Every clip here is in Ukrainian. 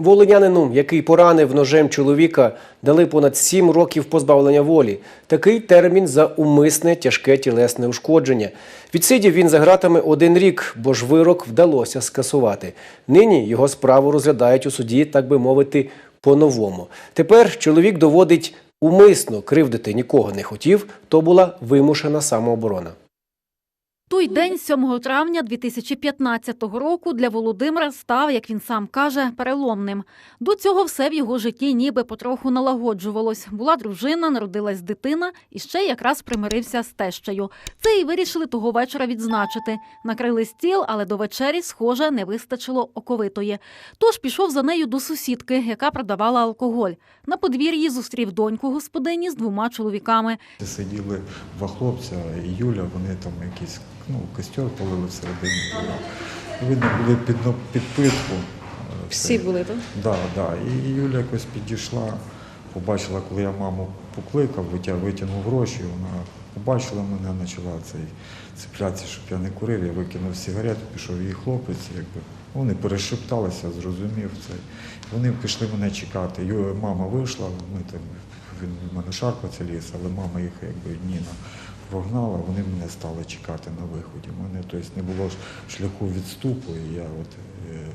Волинянину, який поранив ножем чоловіка, дали понад сім років позбавлення волі. Такий термін за умисне тяжке тілесне ушкодження. Відсидів він за ґратами один рік, бо ж вирок вдалося скасувати. Нині його справу розглядають у суді, так би мовити, по-новому. Тепер чоловік доводить умисно кривдити нікого не хотів, то була вимушена самооборона. Той день, 7 травня 2015 року, для Володимира став, як він сам каже, переломним. До цього все в його житті ніби потроху налагоджувалось. Була дружина, народилась дитина і ще якраз примирився з тещею. Це і вирішили того вечора відзначити. Накрили стіл, але до вечері, схоже, не вистачило оковитої. Тож пішов за нею до сусідки, яка продавала алкоголь. На подвір'ї зустрів доньку господині з двома чоловіками. Сиділи два хлопця і Юля, вони там якийсь ну, костер полили всередині. Видно, були під, під питку. Е, Всі це- були, так? Да, да. І Юля якось підійшла, побачила, коли я маму покликав, витягнув гроші, вона побачила мене, почала цей цеплятися, щоб я не курив. Я викинув сигарету, пішов її хлопець, якби. Вони перешепталися, зрозумів це. Вони пішли мене чекати. Ю- Мама вийшла, ми там, він в мене шарпаться ліс, але мама їх якби Ніна прогнала, вони мене стали чекати на виході. У мене тобто, не було шляху відступу, і я от, е,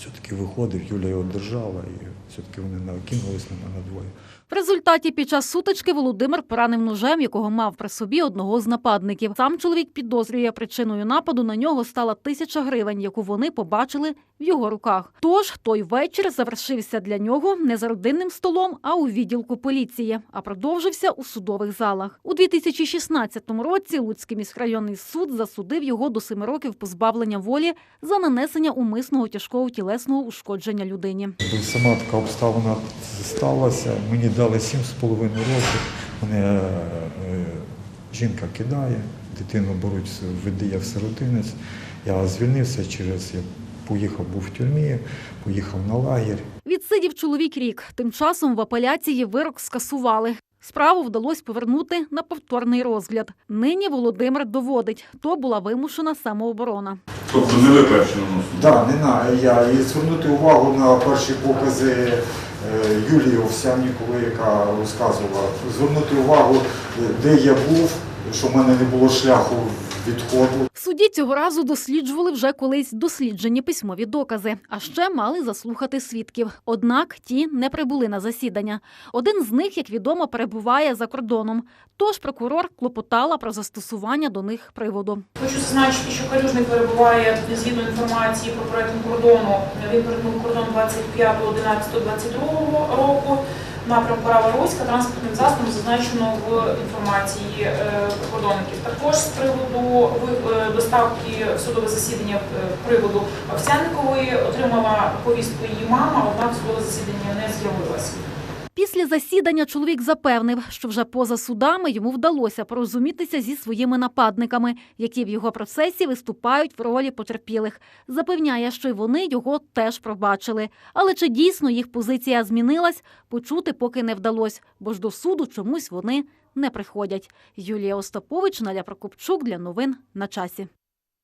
все-таки виходив, Юля його держала, і все-таки вони накинулись на мене двоє. В результаті під час сутички Володимир поранив ножем, якого мав при собі одного з нападників. Сам чоловік підозрює причиною нападу на нього стала тисяча гривень, яку вони побачили в його руках. Тож той вечір завершився для нього не за родинним столом, а у відділку поліції, а продовжився у судових залах. У 2016 році Луцький міськрайонний суд засудив його до семи років позбавлення волі за нанесення умисного тяжкого тілесного ушкодження людині. Сама така обставина сталася, мені дали сім з половиною років. Мене е, жінка кидає, дитину беруть, видає в сиротинець. Я звільнився через, поїхав, був в тюрмі, поїхав на лагерь. Відсидів чоловік рік. Тим часом в апеляції вирок скасували. Справу вдалося повернути на повторний розгляд. Нині Володимир доводить, то була вимушена самооборона. Тобто не ви перші наносили? Так, не на я і звернути увагу на перші покази е, Юлії Овсяннікової, яка розказувала. Звернути увагу, е, де я був, що в мене не було шляху відходу. Судді цього разу досліджували вже колись досліджені письмові докази, а ще мали заслухати свідків. Однак ті не прибули на засідання. Один з них, як відомо, перебуває за кордоном. Тож прокурор клопотала про застосування до них приводу. Хочу зазначити, що Калюжний перебуває згідно інформації про перетин кордону. Він перетнув кордон 25.11.22 року. Напрям Рава-Руська транспортним засобом зазначено в інформації е, прикордонників. Також з приводу е, доставки в судове засідання е, приводу Овсянникової отримала повістку її мама, однак судове засідання не з'явилася. Після засідання чоловік запевнив, що вже поза судами йому вдалося порозумітися зі своїми нападниками, які в його процесі виступають в ролі потерпілих. Запевняє, що й вони його теж пробачили. Але чи дійсно їх позиція змінилась, почути поки не вдалося, бо ж до суду чомусь вони не приходять. Юлія Остапович, Наля Прокопчук для новин на часі.